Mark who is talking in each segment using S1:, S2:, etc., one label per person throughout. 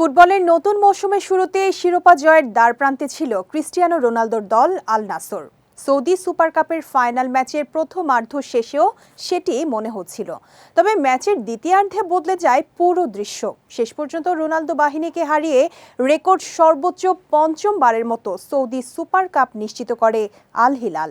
S1: ফুটবলের নতুন মৌসুমের শুরুতে শিরোপা জয়ের দ্বারপ্রান্তে ছিল ক্রিস্টিয়ানো রোনালদোর দল আল নাসর। সৌদি সুপার কাপের ফাইনাল ম্যাচের প্রথমার্ধ শেষেও সেটি মনে হচ্ছিল। তবে ম্যাচের দ্বিতীয়ার্ধে বদলে যায় পুরো দৃশ্য। শেষ পর্যন্ত রোনালদো বাহিনীকে হারিয়ে রেকর্ড সর্বোচ্চ পঞ্চমবারের মতো সৌদি সুপার কাপ নিশ্চিত করে আল হিলাল।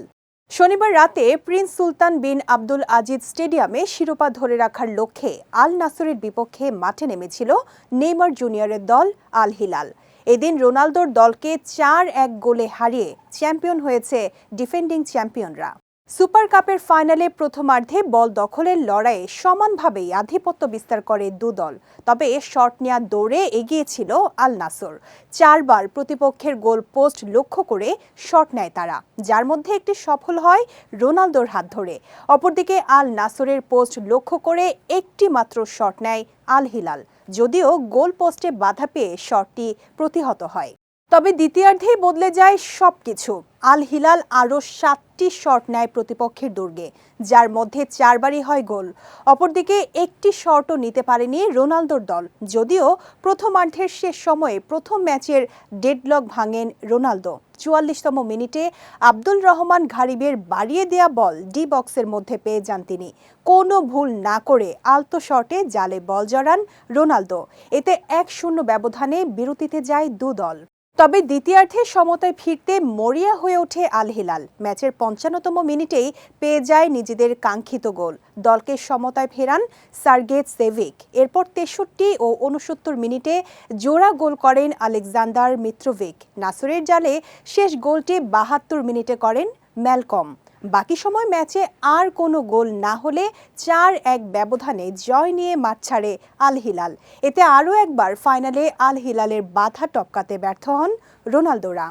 S1: শনিবার রাতে Prince Sultan bin Abdul Aziz স্টেডিয়ামে শিরোপা ধরে রাখার লক্ষ্যে আল নাসরের বিপক্ষে মাঠে নেমেছিল নেইমার জুনিয়রের দল আল হিলাল। এদিন রোনালদোর দলকে চার এক গোলে হারিয়ে চ্যাম্পিয়ন হয়েছে ডিফেন্ডিং চ্যাম্পিয়নরা। সুপার কাপের ফাইনালে প্রথমার্ধে বল দখলের লড়াইয়ে সমানভাবেই আধিপত্য বিস্তার করে দুদল তবে শট নেওয়া দৌড়ে এগিয়েছিল আল নাসর। চারবার প্রতিপক্ষের গোল পোস্ট লক্ষ্য করে শট নেয় তারা, যার মধ্যে একটি সফল হয় রোনালদোর হাত ধরে। অপরদিকে আল নাসরের পোস্ট লক্ষ্য করে একটি মাত্র শট নেয় আল হিলাল, যদিও গোল পোস্টে বাধা পেয়ে শটটি প্রতিহত হয়। তবে দ্বিতীয়ার্ধেই বদলে যায় সবকিছু। আল হিলাল আরও সাতটি শট নেয় প্রতিপক্ষের দুর্গে, যার মধ্যে চারবারই হয় গোল। অপরদিকে একটি শটও নিতে পারেনি রোনালদোর দল, যদিও প্রথমার্ধের শেষ সময়ে প্রথম ম্যাচের ডেডলক ভাঙেন রোনালদো। চুয়াল্লিশতম মিনিটে আব্দুল রহমান ঘারিবের বাড়িয়ে দেয়া বল ডি বক্সের মধ্যে পেয়ে যান তিনি। কোনো ভুল না করে আলতো শটে জালে বল জড়ান রোনালদো। এতে এক শূন্য ব্যবধানে বিরতিতে যায় দু দল তবে দ্বিতীয়ার্ধে সমতায় ফিরতে মরিয়া হয়ে ওঠে আল হিলাল ম্যাচের পঞ্চান্নতম মিনিটেই পেয়ে যায় নিজেদের কাঙ্ক্ষিত গোল। দলকে সমতায় ফেরান সার্গেট সেভিক। এরপর তেষট্টি ও উনসত্তর মিনিটে জোড়া গোল করেন আলেকজান্ডার মিত্রভিক। নাসরের জালে শেষ গোলটি বাহাত্তর মিনিটে করেন ম্যালকম। বাকি সময় ম্যাচে আর কোনো গোল না হলে চার এক ব্যবধানে জয় নিয়ে মাঠ ছাড়ে আল হিলাল এতে আরও একবার ফাইনালে আল হিলালের বাধা টপকাতে ব্যর্থ হন রোনালদোরা।